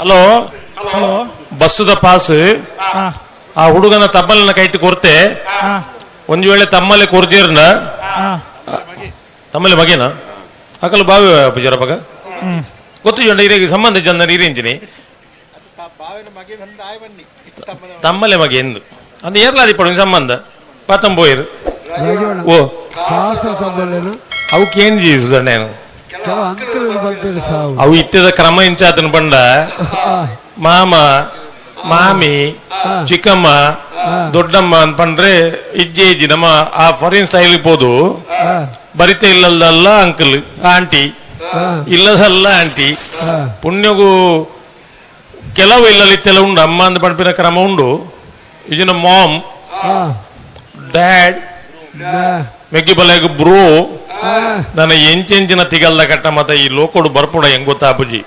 Hello? Hello? ಬಸ್ಸದ pass? ಆ ಹುಡುಗನ ತಮ್ಮಲಿನ ಕೈಟಿ ಕೊರ್ತೆ? ಒಂದು ವೇಳೆ ತಮ್ಮಲ್ಲಿ ಕೊರ್ಜೀರ್ನ? ತಮ್ಮಲ್ಲಿ ಮಗೇನ? ಅಕಲ್ ಬಾವಿ ಪೂಜಾರ ಮಗ. ಹ್ಮ್. ಗೊತ್ತು ಜೊಂಡ ಇರಿಗೆ ಸಂಬಂಧ ಜನ ಇರಿಂಚಿನಿ ತಮ್ಮಲೆ ಮಗ ಎಂದು. ಅದು ಏರ್ಲಾದಿ ಪಡ ಸಂಬಂಧ. ರಾಜವಣ್ಣ ಓ. ಕಾಸ ತಮ್ಮಲ್ಲೇನು? ಅವಕ್ಕೆ ಏನ್ ಜೀವಿಸುದ ನಾನು? ಕೆಲವು ಅಂಕಲ್ ಬರ್ತಾರೆ ಸಾವು. ಅವು ಇತ್ತಿದ ಕ್ರಮ ಇಂಚಾತನ ಬಂಡ ಮಾಮ ಮಾಮಿ ಚಿಕ್ಕಮ್ಮ ದೊಡ್ಡಮ್ಮ ಅನ್ಪಂಡ್ರೆ ಇಜ್ಜೆ ಇಜ್ಜಿ ನಮ್ಮ ಆ ಫಾರಿನ್ ಸ್ಟೈಲ್ ಪೋದು ಬರಿತ ಇಲ್ಲದಲ್ಲ ಅಂಕಲ್ ಆಂಟಿ ಇಲ್ಲದಲ್ಲ ಆಂಟಿ ಪುಣ್ಯಗೂ ಕೆಲವು ಇಲ್ಲಲಿತ್ತೆಲ್ಲ ಉಂಡು. ಅಮ್ಮ ಅಂದ ಪಂಪಿನ ಕ್ರಮ ಉಂಡು. ಇಜಿನ ಮಾಮ್ ಡ್ಯಾಡ್ ಮೆಗ್ಗಿ ಬಲೆಗ್ ಬ್ರೋ ನನ್ನ ಎಂಚೆಂಚಿನ ತಿಗಲ್ದ ಕಟ್ಟ ಮತ್ತ ಈ ಲೋಕೋಡು ಬರ್ಪುಡ ಹೆಂಗ್ ಗೊತ್ತಾ ಅಪ್ಪುಜಿ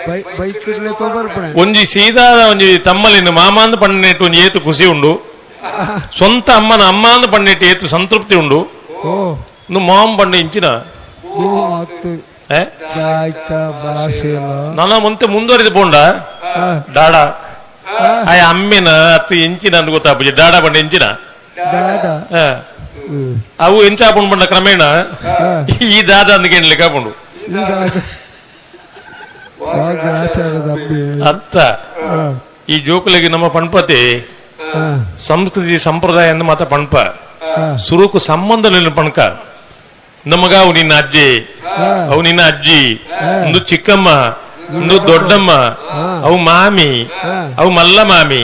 ಬೈ- ಬೈಕ್ ಇಡ್ಲಿಕ್ಕೆ ಬರ್ಪಣೆ ಒಂಜಿ ಸೀದಾ ಒಂಜಿ ತಮ್ಮಲಿನ ಮಾಮ ಅಂದ ಪಂಡಿನೆಟ್ಟು ಒಂಜಿ ಏತು ಖುಷಿ ಉಂಡು ಸ್ವಂತ ಅಮ್ಮನ ಅಮ್ಮ ಅಂದ ಪಂಡಿನೆಟ್ಟು ಏತು ಸಂತೃಪ್ತಿ ಉಂಡು ಓ ಇನ್ನು ಮಾಮ್ ಪಂಡ ಇಂಚಿನ ಓ ಅತ್ತು ಏ? ಆಯ್ತ ಭಾಷೆ ಎಲ್ಲ ನನ್ನ ಮುಂತೆ ಮುಂದುವರಿದು ಪೋಂಡ ಆ, ಡಾಡ ಹ್ಮ್. ಅವು ಕ್ರಮೇಣ ಈ ದಾದ ವಾಗ ಆಚಾರದ ಅಬ್ಬಿ ಅತ್ತ ಈ ಜೋಕುಲಿಗೆ ನಮ್ಮ ಪಣಪತಿ ಸಂಸ್ಕೃತಿ ಸಂಪ್ರದಾಯ ಅಂದ ಮಾತ ಪಣಪ. ಸುರುಕು ಸಂಬಂಧ ಪಣಕ. ನಮಗ ಅವು ನಿನ್ನ ಅಜ್ಜಿ ಅವು ನಿನ್ನ ಅಜ್ಜಿ ಒಂದು ಚಿಕ್ಕಮ್ಮ ಒಂದು ದೊಡ್ಡಮ್ಮ ಅವು ಮಾಮಿ ಅವು ಮಲ್ಲ ಮಾಮಿ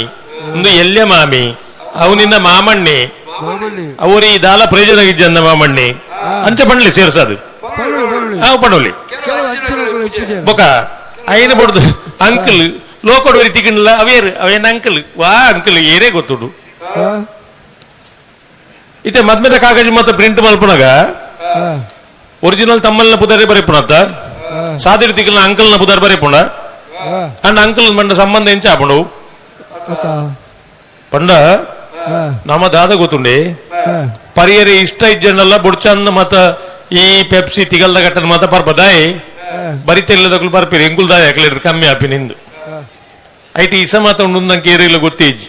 ಒಂದು ಎಲ್ಯ ಮಾಮಿ ಅವು ನಿನ್ನ ಮಾಮಣ್ಣಿ ಅವರು ಈ ದಾಲ ಪ್ರಯೋಜನ ಮಾಮಣ್ಣಿ ಅಂಚೆ ಪಣ್ಲಿ ಸೇರ್ಸದು ಬರಲಿ ಬರಲಿ ಅವು ಪಣೋಲಿ ಕೆಲವು ಅಂಚನೆಗಳು ಹೆಚ್ಚಿದೆ ಬೊಕ ಐನ ಬಡ್ದು ಅಂಕಲ್ ಲೋಕೋಡು ವರಿ ತಿಕ್ಕಂಡಿಲ್ಲ ಅವೇರು ಅವೇನ ಅಂಕಲ್ ವಾ ಅಂಕಲ್ ಏರೇ ಗೊತ್ತುಡು ಆ, ಇತ್ತೆ ಮದ್ಮೆದ ಕಾಗಜಿ ಮತ್ತೆ ಪ್ರಿಂಟ್ ಮಲ್ಪನಾಗ ಆ, ಒರಿಜಿನಲ್ ತಮ್ಮಲ್ನ ಪುದಾರಿ ಬರೀಪುಣತ್ತ ಆ, ಸಾದಿರಿ ತಿಕ್ಕಲ್ನ ಅಂಕಲ್ನ ಪುದಾರಿ ಬರೀಪುಣ ಆ, ಅಂಡ್ ಅಂಕಲ್ ಮಂಡ ಸಂಬಂಧ ಎಂಚ ಆಪುಂಡು ಅತ್ತ ಪಂಡ ಆ, ನಮ್ಮ ದಾದ ಗೊತ್ತುಂಡಿ? ಪರಿಯರಿ ಇಷ್ಟ ಇಜ್ಜನಲ್ಲ ಬುಡ್ಚಂದ ಮತ ಈ ಪೆಪ್ಸಿ ತಿಗಲ್ದ ಗಟ್ಟನ ಮತ ಪರ್ಪದಾಯಿ ಬರಿ ಬರಿತಿಲ್ಲದಕ್ಕೂ ಬರ್ಪಿರಿ ಎಂಗುಲ್ದಾಯ ಯಾಕಲಿಡ್ದು ಕಮ್ಮಿ ಆಪಿ ನಿಂದು. ಐಟಿ ಇಸ ಮಾತ ಉಂಡು ನಂಗೆ ಏರಿಲ್ಲ ಗೊತ್ತಿಜ್ಜಿ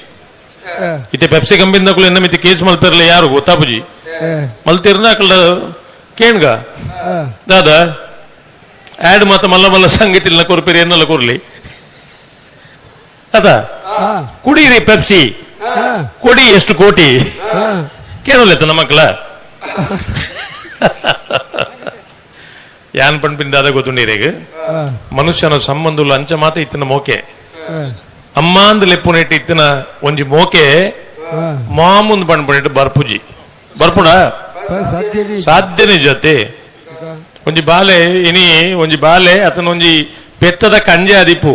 ಇತ್ತೆ ಪೆಪ್ಸಿ ಕಂಬಿಂದಕ್ಕೂ ಎನ್ನ ಮಿತಿ ಕೇಸ್ ಮಲ್ಪಿರಲ್ಲ ಯಾರು ಗೊತ್ತಾಪುಜಿ ಆ, ಮಲ್ತಿರ್ನ ಅಕಲ್ದ ಕೇಣ್ಗ? ದಾದ ಆಡ್ ಮಾತ ಮಲ್ಲ ಮಲ್ಲ ಸಂಗತಿಲ್ಲ ಕೊರ್ಪಿರಿ ಎನ್ನಲ್ಲ ಕೊರ್ಲಿ. ಅದ ಕುಡಿರಿ ಪೆಪ್ಸಿ ಕೊಡಿ ಎಷ್ಟು ಕೋಟಿ? ಕೇಳಲೆತ್ತ ನಮ್ಮ ಮಕ್ಕಳ ಯಾನ್ ಪಣ್ಪಿಂದ ಅದ ಗೊತ್ತುಂಡಿರೇಗ ಮನುಷ್ಯನ ಸಂಬಂಧಗಳು ಅಂಚ ಮಾತ ಇತ್ತಿನ ಮೋಕೆ. ಅಮ್ಮ ಲೆಪ್ಪುನೆಟ್ಟು ಇತ್ತಿನ ಒಂಜಿ ಮೋಕೆ, ಮಾಮುಂದ ಪಣ್ಪಣಿಟ್ಟು ಬರ್ಪುಜಿ. ಬರ್ಪುಡ ಸಾದ್ಯನಿ ಜೊತೆ. ಒಂಜಿ ಬಾಲೆ ಇನಿ, ಒಂಜಿ ಬಾಲೆ ಅತನ ಒಂಜಿ ಪೆತ್ತದ ಕಂಜೆ ಅದಿಪು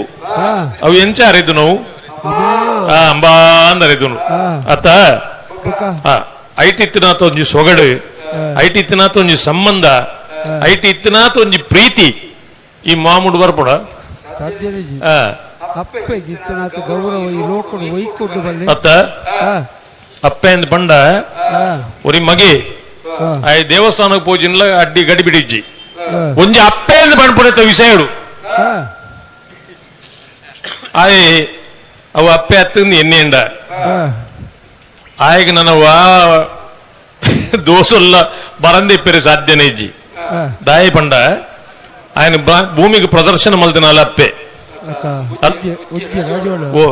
ಅವು ಎಂಚ ಅರಿದು ನಾವು? ಆ ಅಂಬಾ ಅಂದ ಅರಿದು ಅತ್ತ ಐಟಿ ಇತ್ತಿನಾತ ಒಂಜಿ ಸೊಗಡು ಐಟಿ ಇತ್ತಿನಾತ ಒಂಜಿ ಸಂಬಂಧ ಐಟಿ ಇತ್ತಿನಾತ ಒಂಜಿ ಪ್ರೀತಿ. ಈ ಮಾಮೂಡು ಬರ್ಪುಡ ಅತ್ತ ಅಪ್ಪೆ ಅಂದ್ ಪಂಡ ಒರಿ ಮಗಿ ಆ, ದೇವಸ್ಥಾನಕ್ಕೆ ಪೋಜಿನ್ಲ ಅಡ್ಡಿ ಗಡಿಬಿಡಿಜ್ಜಿ ಬಿಡಿಜಿ ಒಂಜಿ ಅಪ್ಪೆ ಅಂದ್ ಪಣ್ಪುಡೆತ ವಿಷಯಡು ಆಯ್ ಅವು ಅಪ್ಪೆ ಹತ್ತಿಂದ ಎಣ್ಣೆಂಡ ಆ, ಆಯ್ಗ ನನ್ನ ವಾ ದೋಸಲ್ಲ ಬರಂದಿಪ್ಪರೆ ಸಾಧ್ಯನೇ ಇಜ್ಜಿ ಆ, ದಾಯಿ ಪಂಡ ఆయన బ- భూమికి ప్రదర్శన మల్దినాల అప్పే ಆತ ಉಜ್ಜೆ ಉಜ್ಜೆ ರಾಜೋಳ ఓ